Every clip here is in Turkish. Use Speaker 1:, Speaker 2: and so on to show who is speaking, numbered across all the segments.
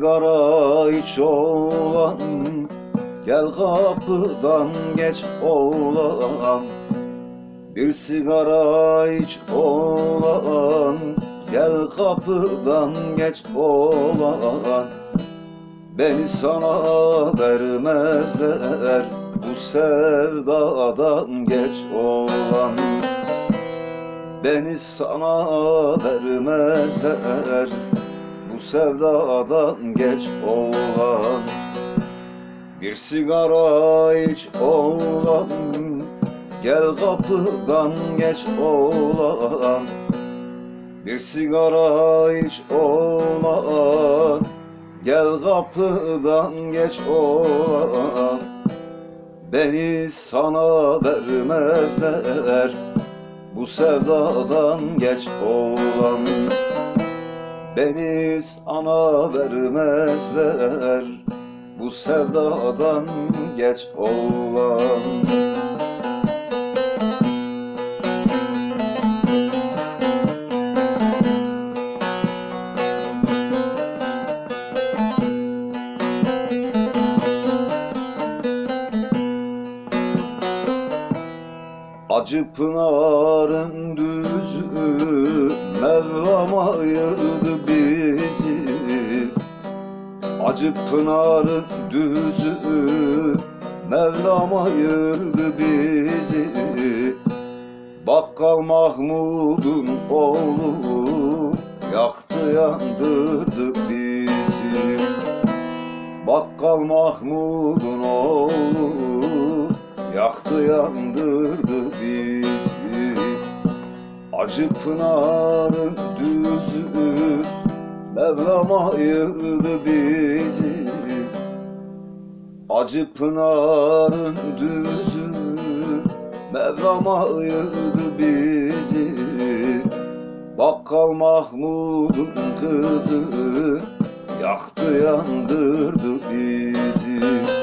Speaker 1: sigara iç oğlan. Gel kapıdan geç oğlan. Bir sigara iç oğlan. Gel kapıdan geç oğlan. Beni sana vermezler. Bu sevdadan geç oğlan. Beni sana vermezler sevdadan geç oğlan. Bir sigara iç oğlan Gel kapıdan geç oğlan. Bir sigara iç oğlan Gel kapıdan geç oğlan. Beni sana vermezler Bu sevdadan geç oğlan Beni sana vermezler Bu sevdadan geç oğlan Acı pınarın düzü Mevlam ayırdı bizi. Acı pınarın düzü Mevlam ayırdı bizi. Bakkal Mahmud'un oğlu Yaktı yandırdı bizi. Bakkal Mahmud'un oğlu Yaktı yandırdı bizi. Acı Pınar'ın düzü. Mevlam ayırdı bizi. Acı Pınar'ın düzü. Mevlam ayırdı bizi. Bakkal Mahmud'un kızı. Yaktı yandırdı bizi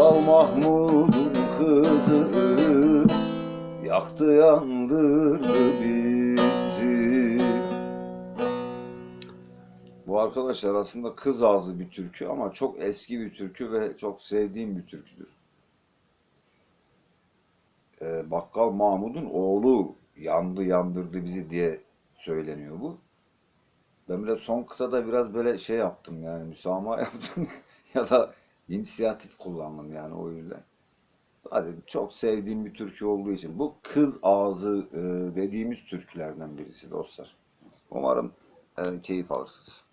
Speaker 1: Bakkal Mahmud'un kızı Yaktı yandırdı bizi Bu arkadaşlar aslında kız ağzı bir türkü ama çok eski bir türkü ve çok sevdiğim bir türküdür. Ee, Bakkal Mahmud'un oğlu yandı yandırdı bizi diye söyleniyor bu. Ben bile son kıtada biraz böyle şey yaptım yani müsamaha yaptım ya da inisiyatif kullandım yani o yüzden. Hadi çok sevdiğim bir türkü olduğu için bu kız ağzı e, dediğimiz türkülerden birisi dostlar. Umarım e, keyif alırsınız.